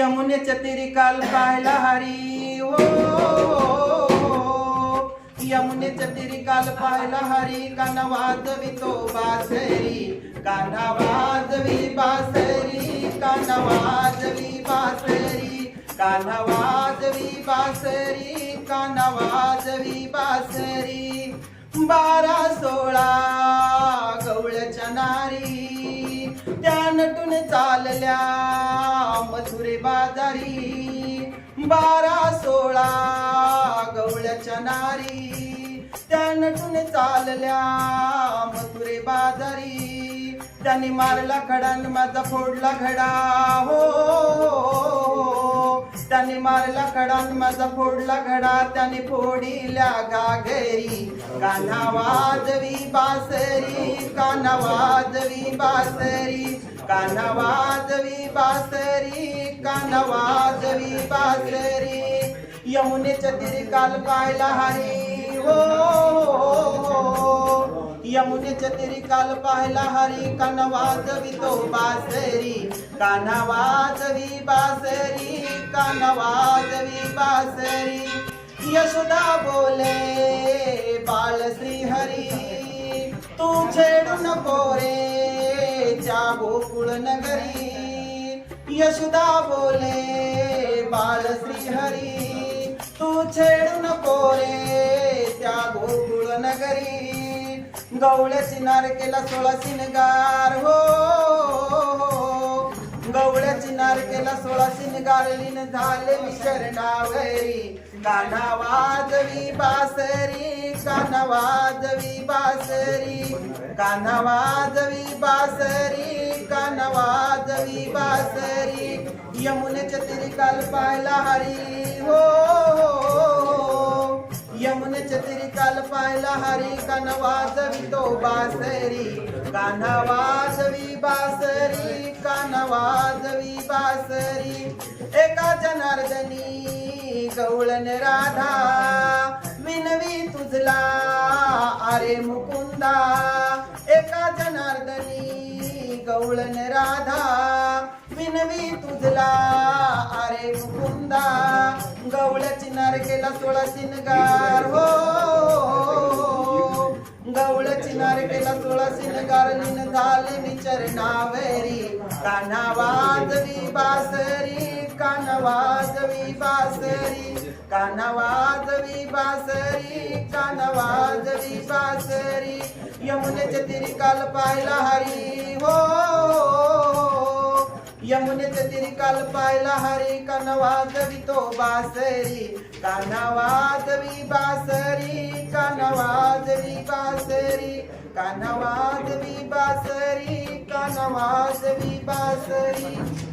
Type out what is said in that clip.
यमुनेच्या तिरी काल पाहिला हरी. हो, ओ यमुनेच्या तिरी काल पाहिला हरी. काना वाजवी तो बासरी काना वाजवी बासरी काना वाजवी बासरी काना वाजवी बासरी काना वाजवी बासरी. बारा सोळा गवळच्या नारी त्या नटून चालल्या. मसुरे बाजारी बारा सोळा गवळ्याच्या नारी. त्या नटून चालल्या मसुरे बाजारी. त्यांनी मारला खडा माझा फोडला घडा हो मारला खडा माझा फोडला घडा त्याने फोडिल्या गागरी काना वाजवी बासरी काना वाजवी बासरी. काना वाजवी बासरी काना वाजवी बासरी. यमुनेच्या तिरी काल पाहिला हरी हो. हो, हो, हो यमुने तिरी काल पाहिला हरी कान्हा वाजवी तो बासरी कान्हा वाजवी बासरी कान्हा वाजवी बासरी। यशोदा बोले बाळ श्री हरी तू छेडू नको रे च्या गोकुळ नगरी। यशोदा बोले बाळ श्री हरी तू छेडू नको रे त्या गोकुळ नगरी। गवळ्याची केला सोळा शिनगार हो, हो, हो. गवळ्याची केला सोळा शिनगार लीन झाले शरणावरी काना वाजवी बासरी काना वाजवी बासरी. काना वाजवी बासरी काना वाजवी बासरी. यमुनेच्या तिरी काल पाहिला हरी हो काल पाहिला हरी कान्हा वाजवी तो बासरी. कान्हा वाजवी बासरी कान वाजवी बासरी. एका जनार्दनी गवळण राधा. मिनवी तुझला अरे मुकुंदा. एका जनार्दनी गवळण राधा. मिनवी तुझला अरे मुकुंदा. गौळची नारकेला सोळा शिनगार हो किनारे केला तुळसी शिनगार झाले मी चरणावरी. काना वाजवी बासरी काना वाजवी बासरी. कान्हा वाजवी बासरी कान्हा वाजवी बासरी. यमुनेचे तिरी काल पाहिला हरी हो यमुनेचे तिरी काल पाहिला हरी. कान्हा वाजवी तो बासरी कान्हा वाजवी बासरी कान्हा वाजवी बासरी कान्हा वाजवी बासरी कान्हा वाजवी बासरी.